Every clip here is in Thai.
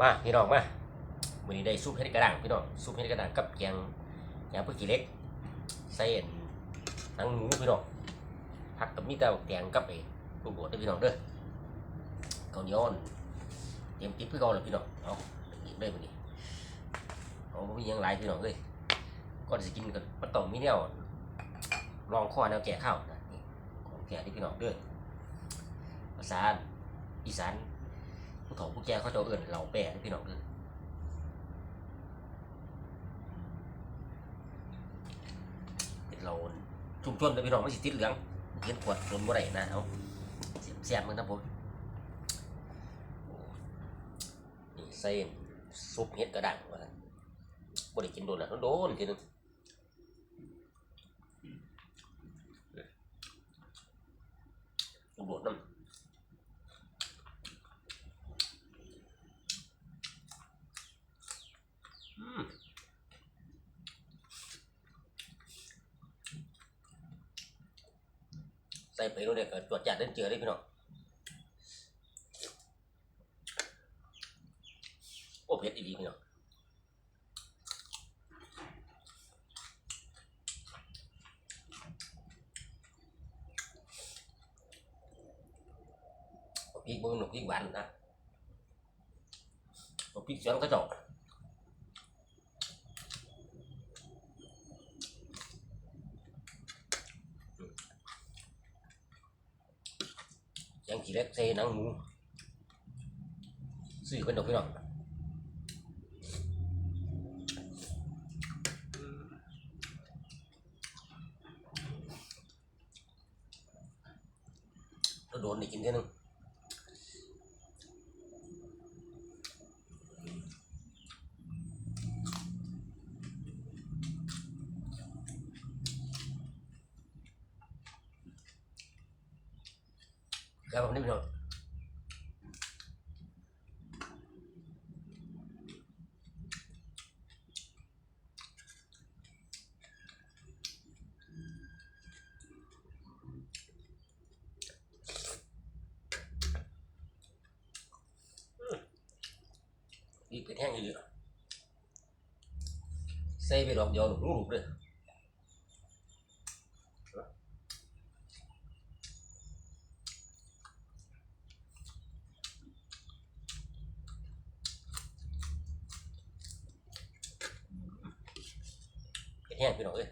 มาพี่น้องมาวันนี้ได้ซุปเห็ดกระด้างพี่น้องซุปเห็ดกระด้างกับแกงแกงพื่อกี่เล็กใส่เอ็นหนังหมูพี่น้องผักกับมีแต่แกงกับไอ้ลูกโดดเด้พี่น้องเด้อข้าวเหนียวอ่อนเตรียมติดเพื่อเขาเลยพี่น้องเอาอีกได้วันนี้เอาบ่มีหยังหลายพี่น้องเลยก่อนสิกินก็มันต้องมีแนวลองข้อแนวแก่ข้าวนะนี่ของแก่ที่พี่น้องเด้อภาษาอีสาน ผู้เฒ่าผู้แก่เขาจะเอื่นเหล่าแปะให้พี่น้องเด้อเป็นเราชุ่มชนเลยพี่น้องไม่สิติดเหลืองเห็นขวดโดนบ่ได้นะเอาเสียบเสียบมันนะผมโอ้นี่เส้นซุปเห็ดกระด้างว่าซั่นบ่ได้กินโดนแล้วโดนทีนึงโดดน้ำ อืม ใส่ไปรู้เนี่ยก็ตรวจจัดเล่นเจอได้พี่น้องโอ้เผ็ดอีดีพี่น้องพริกมึงหนุ่มพริกหวานนะพริกเสียงก็จก ยังกี่เล็กเซนังหมูซื้อเป็นดอกพี่น้องเราโดนอีกกินเท่านึง ครับผมนี่พี่น้องอีกเป็นแห้งอยู่เลยใส่ไปดอกเดียวหลุกลูกเลยเป็น แห้งพี่น้องเอ้ย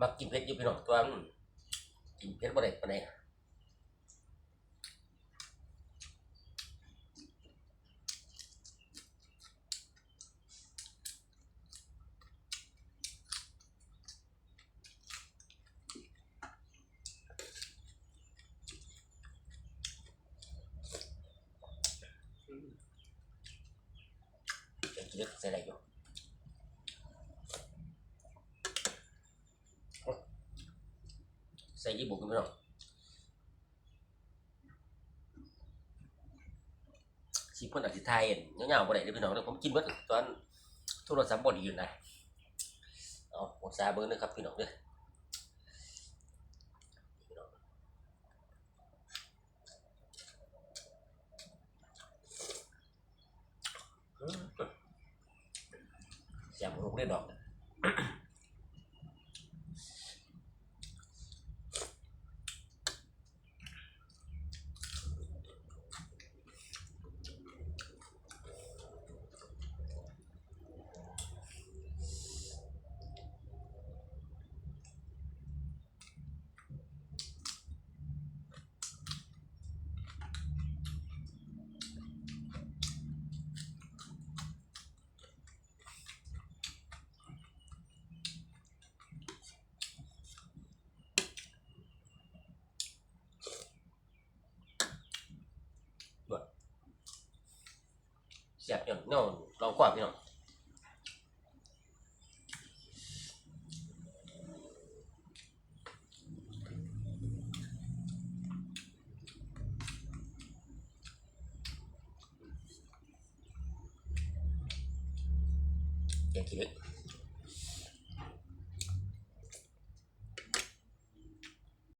มักกินเผ็ดอยู่พี่น้องตัวกินเผ็ดบ่ได้ปานใด จะกินเล็กใส่ได้อยู่ใส่ยี่บุกกันพี่น้องชีพเพิ่นอธิไทยเห็นเงาๆบ่ได้เด้อพี่น้องเด้อผมกินเบิดตอนโทรศัพท์บ่ดีอยู่นะเอาหมดซาเบิ่งเด้อครับพี่น้องเด้อพี่น้องอืม แซ่บบ่ลงได้ดอก เสียบอย่างเนาลองกว่าพี่น้องแกงขี้เหล็ก